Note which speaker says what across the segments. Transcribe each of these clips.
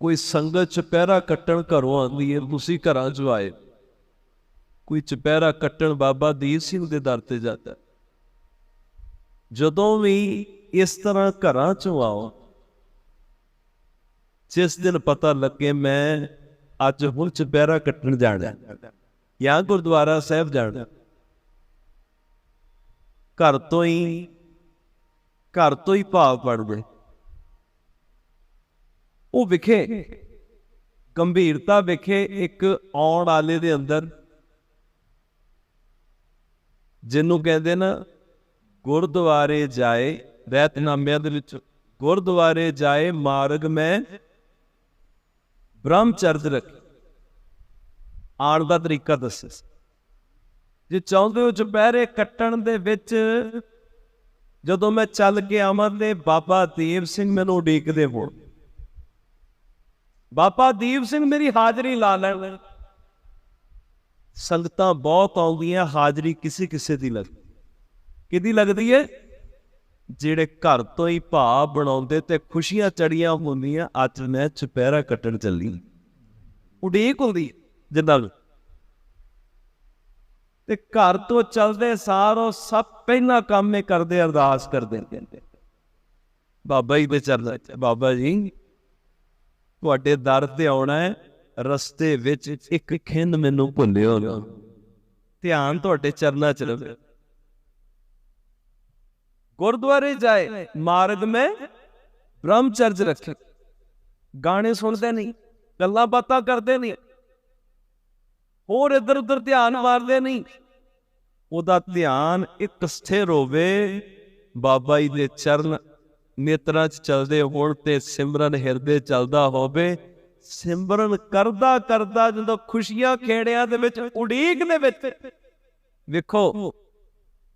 Speaker 1: ਕੋਈ ਸੰਗਤ ਚੁਪਹਿਰਾ ਕੱਟਣ ਘਰੋਂ ਆਉਂਦੀ ਹੈ ਤੁਸੀਂ ਘਰਾਂ 'ਚ ਆਏ। ਕੋਈ ਚੁਪਹਿਰਾ ਕੱਟਣ ਬਾਬਾ ਦੀਪ ਸਿੰਘ ਦੇ ਦਰ ਤੇ ਜਾਂਦਾ। ਜਦੋਂ ਵੀ ਇਸ ਤਰ੍ਹਾਂ ਘਰਾਂ 'ਚੋਂ ਆਓ ਜਿਸ ਦਿਨ ਪਤਾ ਲੱਗੇ ਮੈਂ ਅੱਜ ਹੁਣ ਚੁਪਹਿਰਾ ਕੱਟਣ ਜਾਣਾ ਜਾਂ ਗੁਰਦੁਆਰਾ ਸਾਹਿਬ ਜਾਣਾ ਘਰ ਤੋਂ ਹੀ, ਘਰ ਤੋਂ ਹੀ ਭਾਵ ਪੜਦੇ ਉਹ ਵਿਖੇ, ਗੰਭੀਰਤਾ ਵਿਖੇ ਇੱਕ ਆਉਣ ਵਾਲੇ ਦੇ ਅੰਦਰ। ਜਿਹਨੂੰ ਕਹਿੰਦੇ ਨਾ, ਗੁਰਦੁਆਰੇ ਜਾਏ ਰਹਿਤਨਾਮਿਆਂ ਦੇ ਵਿੱਚ, ਗੁਰਦੁਆਰੇ ਜਾਏ ਮਾਰਗ ਮੈਂ ਬ੍ਰਹਮਚਰਜ ਰੱਖ। ਆਉਣ ਦਾ ਤਰੀਕਾ ਦੱਸਿਆ ਜੇ ਚਾਹੁੰਦੇ ਹੋ ਚੁਪਹਿਰੇ ਕੱਟਣ ਦੇ ਵਿੱਚ, ਜਦੋਂ ਮੈਂ ਚੱਲ ਕੇ ਆਵਾਂ ਤੇ ਬਾਬਾ ਦੀਪ ਸਿੰਘ ਮੈਨੂੰ ਉਡੀਕਦੇ ਹੋਣ। ਬਾਬਾ ਦੀਪ ਸਿੰਘ ਮੇਰੀ ਹਾਜ਼ਰੀ ਲਾ ਲੈਣ। ਸੰਗਤਾਂ ਬਹੁਤ ਆਉਂਦੀਆਂ, ਹਾਜ਼ਰੀ ਕਿਸੇ ਕਿਸੇ ਦੀ ਲੱਗਦੀ ਕਿਹਦੀ ਲੱਗਦੀ ਏ? ਜਿਹੜੇ ਘਰ ਤੋਂ ਹੀ ਭਾਅ ਬਣਾਉਂਦੇ ਤੇ ਖੁਸ਼ੀਆਂ ਚੜੀਆਂ ਹੁੰਦੀਆਂ, ਅੱਜ ਮੈਂ ਚੁਪਹਿਰਾ ਕੱਟਣ ਚੱਲੀ। ਉਡੀਕ ਹੁੰਦੀ ਜਿੰਨਾਂ ਨੂੰ ਤੇ ਘਰ ਤੋਂ ਚੱਲਦੇ ਸਾਰ ਉਹ ਸਭ ਪਹਿਲਾਂ ਕੰਮ ਇਹ ਕਰਦੇ, ਅਰਦਾਸ ਕਰਦੇ ਬਾਬਾ ਜੀ ਦੇ ਚਰਨਾਂ ਬਾਬਾ ਜੀ। ਤੁਹਾਡੇ ਦਰ ਤੇ ਆਉਣਾ ਹੈ, ਰਸਤੇ ਵਿੱਚ ਇੱਕ ਖਿੰਦ ਮੈਨੂੰ ਭੁੱਲਿਓ ਨਾ। ਧਿਆਨ ਤੁਹਾਡੇ ਚਰਨਾਂ 'ਚ ਰਵੇ। ਗੁਰਦੁਆਰੇ ਜਾਏ, ਮਾਰਗ ਮੈਂ ਬ੍ਰਹਮਚਰਜ ਰੱਖੇ। ਗਾਣੇ ਸੁਣਦੇ ਨਹੀਂ, ਗੱਲਾਂ ਬਾਤਾਂ ਕਰਦੇ ਨਹੀਂ। ਹੋਰ ਇੱਧਰ ਉੱਧਰ ਧਿਆਨ ਮਾਰਦੇ ਨਹੀਂ। ਉਹਦਾ ਧਿਆਨ ਇੱਕ ਸਥਿਰ ਹੋਵੇ, ਬਾਬਾ ਜੀ ਦੇ ਚਰਨ ਨੇਤਰਾਂ 'ਚ ਚਲਦੇ ਹੋਣ ਤੇ ਸਿਮਰਨ ਹਿਰਦੇ ਚਲਦਾ ਹੋਵੇ, ਸਿਮਰਨ ਕਰਦਾ ਕਰਦਾ ਜਦੋਂ ਖੁਸ਼ੀਆਂ ਖੇੜਿਆਂ ਦੇ ਵਿੱਚ ਉਡੀਕ ਦੇ ਵਿੱਚ ਵੇਖੋ,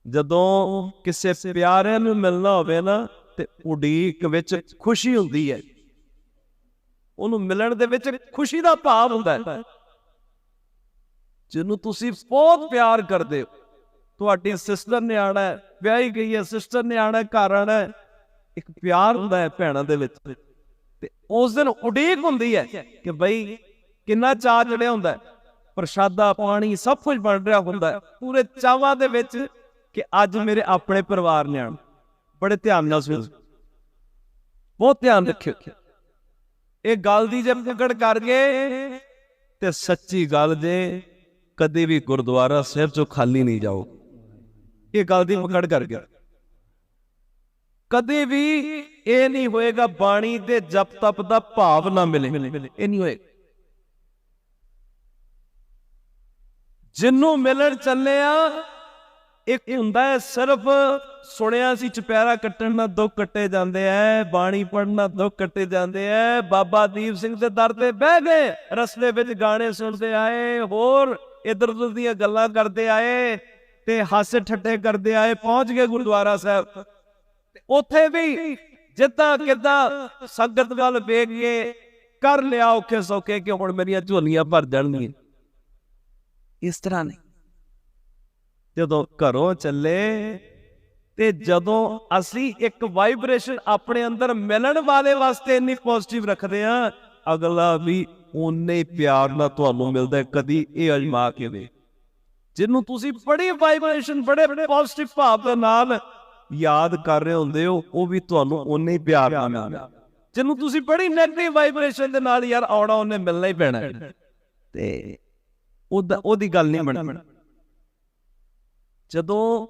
Speaker 1: ਜਦੋਂ ਕਿਸੇ ਪਿਆਰੇ ਨੂੰ ਮਿਲਣਾ ਹੋਵੇ ਨਾ ਤੇ ਉਡੀਕ ਵਿੱਚ ਖੁਸ਼ੀ ਹੁੰਦੀ ਹੈ। ਉਹਨੂੰ ਮਿਲਣ ਦੇ ਵਿੱਚ ਖੁਸ਼ੀ ਦਾ ਭਾਵ ਹੁੰਦਾ ਹੈ। ਜਿਹਨੂੰ ਤੁਸੀਂ ਬਹੁਤ ਪਿਆਰ ਕਰਦੇ ਹੋ। ਤੁਹਾਡੀ ਸਿਸਟਰ ਨੇ ਆਣਾ ਹੈ, ਵਿਆਹੀ ਗਈ ਹੈ, ਸਿਸਟਰ ਨੇ ਆਣਾ ਘਰ ਆਣਾ ਹੈ ਇੱਕ ਪਿਆਰ ਹੁੰਦਾ ਹੈ ਭੈਣਾਂ ਦੇ ਵਿੱਚ ਤੇ ਉਸ ਦਿਨ ਉਡੀਕ ਹੁੰਦੀ ਹੈ ਕਿ ਬਈ ਕਿੰਨਾ ਚਾਅ ਚੜਿਆ ਹੁੰਦਾ ਪ੍ਰਸ਼ਾਦਾ, ਪਾਣੀ ਸਭ ਕੁਝ ਬਣ ਰਿਹਾ ਹੁੰਦਾ ਪੂਰੇ ਚਾਵਾਂ ਦੇ ਵਿੱਚ ਕਿ ਅੱਜ ਮੇਰੇ ਆਪਣੇ ਪਰਿਵਾਰ ਨੇ ਆਣਾ ਬੜੇ ਧਿਆਨ ਨਾਲ ਸੁਣੋ ਬਹੁਤ ਧਿਆਨ ਰੱਖਿਓ। ਇਹ ਗੱਲ ਦੀ ਜੇ ਪਕੜ ਕਰ ਗਏ ਤੇ ਸੱਚੀ ਗੱਲ ਜੇ ਕਦੇ ਵੀ ਗੁਰਦੁਆਰਾ ਸਾਹਿਬ ਚੋਂ ਖਾਲੀ ਨਹੀਂ ਜਾਓ। ਇਹ ਗੱਲ ਦੀ ਪਕੜ ਕਰ ਗਿਆ ਕਦੇ ਵੀ ਇਹ ਨਹੀਂ ਹੋਏਗਾ ਬਾਣੀ ਦੇ ਜਪ ਤਪ ਦਾ ਭਾਵ ਨਾ ਮਿਲੇ। ਇਹ ਨਹੀਂ ਹੋਏਗਾ। ਜਿੰਨੂੰ ਮਿਲਣ ਚੱਲੇ ਆ, ਇੱਕ ਹੁੰਦਾ ਹੈ, ਸਿਰਫ ਸੁਣਿਆ ਸੀ ਚਪੈਰਾ ਕੱਟਣ ਨਾਲ ਦੁੱਖ ਕੱਟੇ ਜਾਂਦੇ ਐ, ਬਾਣੀ ਪੜਨ ਨਾਲ ਦੁੱਖ ਕੱਟੇ ਜਾਂਦੇ ਐ, ਬਾਬਾ ਦੀਪ ਸਿੰਘ ਦੇ ਦਰ ਤੇ ਬਹਿ ਗਏ, ਰਸਤੇ ਵਿੱਚ ਗਾਣੇ ਸੁਣਦੇ ਆਏ, ਹੋਰ ਇਧਰ ਉਧਰ ਦੀਆਂ ਗੱਲਾਂ ਕਰਦੇ ਆਏ ਤੇ ਹਾਸੇ ਠੱਟੇ ਕਰਦੇ ਆਏ, ਪਹੁੰਚ ਗਏ ਗੁਰਦੁਆਰਾ ਸਾਹਿਬ। ਉੱਥੇ ਵੀ ਜਿੱਦਾਂ ਕਿੱਦਾਂ ਸੰਗਤ ਵੱਲ ਵੇਖ ਕੇ ਕਰ ਲਿਆ ਔਖੇ ਸੌਖੇ ਕਿ ਹੁਣ ਮੇਰੀਆਂ ਝੋਲੀਆਂ ਭਰ ਜਾਣਗੀਆਂ ਇਸ ਤਰ੍ਹਾਂ ਨਹੀਂ ਜਦੋਂ ਘਰੋਂ ਚੱਲੇ ਤੇ ਜਦੋਂ ਅਸੀਂ ਇੱਕ ਵਾਈਬ੍ਰੇਸ਼ਨ ਆਪਣੇ ਅੰਦਰ ਮਿਲਣ ਵਾਲੇ ਵਾਸਤੇ ਇੰਨੀ ਪੋਜ਼ਿਟਿਵ ਰੱਖਦੇ ਆ ਅਗਲਾ ਵੀ ਉਨੇ ਪਿਆਰ ਨਾਲ ਤੁਹਾਨੂੰ ਮਿਲਦਾ। ਕਦੀ ਇਹ ਅਜਮਾ ਕੇ ਵੇ ਜਿਹਨੂੰ ਤੁਸੀਂ ਬੜੀ ਵਾਈਬ੍ਰੇਸ਼ਨ ਬੜੇ ਬੜੇ ਪੋਜ਼ਿਟਿਵ ਭਾਵ ਦੇ ਨਾਲ ਯਾਦ ਕਰ ਰਹੇ ਹੁੰਦੇ ਹੋ, ਉਹ ਵੀ ਤੁਹਾਨੂੰ ਉਨੇ ਹੀ ਪਿਆਰ ਨਾਲ ਮਿਲਦਾ ਜਿਹਨੂੰ ਤੁਸੀਂ ਬੜੀ ਨੈਗੇਟਿਵ ਵਾਈਬ੍ਰੇਸ਼ਨ ਦੇ ਨਾਲ ਯਾਰ ਆਉਣਾ, ਉਹਨੇ ਮਿਲਣਾ ਹੀ ਪੈਣਾ। ਤੇ ਉਹਦਾ ਉਹਦੀ ਗੱਲ ਨਹੀਂ ਬਣਨੀ ਜਦੋਂ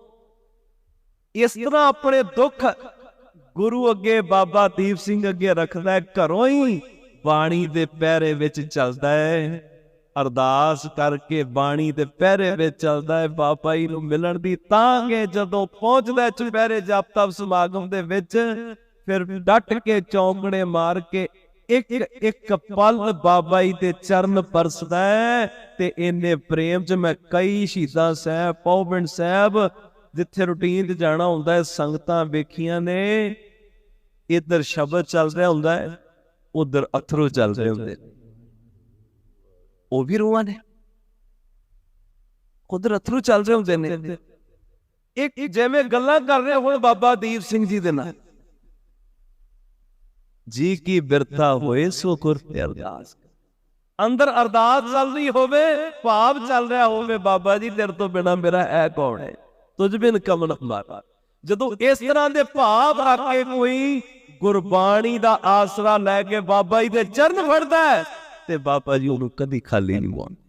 Speaker 1: ਇਸ ਤਰ੍ਹਾਂ ਆਪਣੇ ਦੁੱਖ ਗੁਰੂ ਅੱਗੇ ਬਾਬਾ ਦੀਪ ਸਿੰਘ ਅੱਗੇ ਰੱਖਦਾ ਹੈ, ਘਰੋਂ ਹੀ ਬਾਣੀ ਦੇ ਪਹਿਰੇ ਵਿੱਚ ਚੱਲਦਾ ਹੈ। ਅਰਦਾਸ ਕਰਕੇ ਬਾਣੀ ਦੇ ਪਹਿਰੇ ਵਿੱਚ ਚੱਲਦਾ ਹੈ ਬਾਬਾ ਜੀ ਨੂੰ ਮਿਲਣ ਦੀ ਤਾਂ ਕਿ ਜਦੋਂ ਪਹੁੰਚਦਾ ਚੁਪਹਿਰੇ ਜਪ ਤਪ ਸਮਾਗਮ ਦੇ ਵਿੱਚ, ਫਿਰ ਡਟ ਕੇ ਚੌਂਕੜੇ ਮਾਰ ਕੇ ਇੱਕ ਇੱਕ ਪਲ ਬਾਬਾ ਜੀ ਦੇ ਚਰਨ ਪਰਸਦਾ ਹੈ ਤੇ ਇੰਨੇ ਪ੍ਰੇਮ 'ਚ ਮੈਂ ਕਈ ਸ਼ਹੀਦਾਂ ਸਾਹਿਬ ਪੌਵਨ ਸਾਹਿਬ, ਜਿੱਥੇ ਰੂਟੀਨ 'ਚ ਜਾਣਾ ਹੁੰਦਾ ਹੈ, ਸੰਗਤਾਂ ਵੇਖੀਆਂ ਨੇ, ਇੱਧਰ ਸ਼ਬਦ ਚੱਲ ਰਿਹਾ ਹੁੰਦਾ ਹੈ, ਉਧਰ ਅਥਰੂ ਚੱਲ ਰਹੇ ਹੁੰਦੇ ਨੇ। ਉਹ ਵੀ ਰੂਹਾਂ ਨੇ। ਉਧਰ ਅਥਰੂ ਚੱਲ ਰਹੇ ਹੁੰਦੇ ਨੇ। ਇੱਕ ਜਿਵੇਂ ਗੱਲਾਂ ਕਰ ਰਹੇ ਹੁਣ ਬਾਬਾ ਦੀਪ ਸਿੰਘ ਜੀ ਦੇ ਨਾਲ। ਜੀ ਕੀ ਬਿਰਥਾ ਹੋਏ ਸੋ ਗੁਰ ਤੇ ਅਰਦਾਸ ਅੰਦਰ ਅਰਦਾਸ ਚੱਲ ਰਹੀ ਹੋਵੇ, ਭਾਵ ਚੱਲ ਰਿਹਾ ਹੋਵੇ, ਬਾਬਾ ਜੀ ਤੇਰੇ ਤੋਂ ਬਿਨਾ ਮੇਰਾ ਹੈ ਕੌਣ ਹੈ? ਤੁਝ ਬਿਨ ਕਮਨ ਹਮਾਰਾ ਜਦੋਂ ਇਸ ਤਰ੍ਹਾਂ ਦੇ ਭਾਵ ਆ ਕੇ ਕੋਈ ਗੁਰਬਾਣੀ ਦਾ ਆਸਰਾ ਲੈ ਕੇ ਬਾਬਾ ਜੀ ਦੇ ਚਰਨ ਫੜਦਾ ਹੈ ਤੇ ਬਾਬਾ ਜੀ ਉਹਨੂੰ ਕਦੀ ਖਾਲੀ ਨਹੀਂ ਮੋੜਦੇ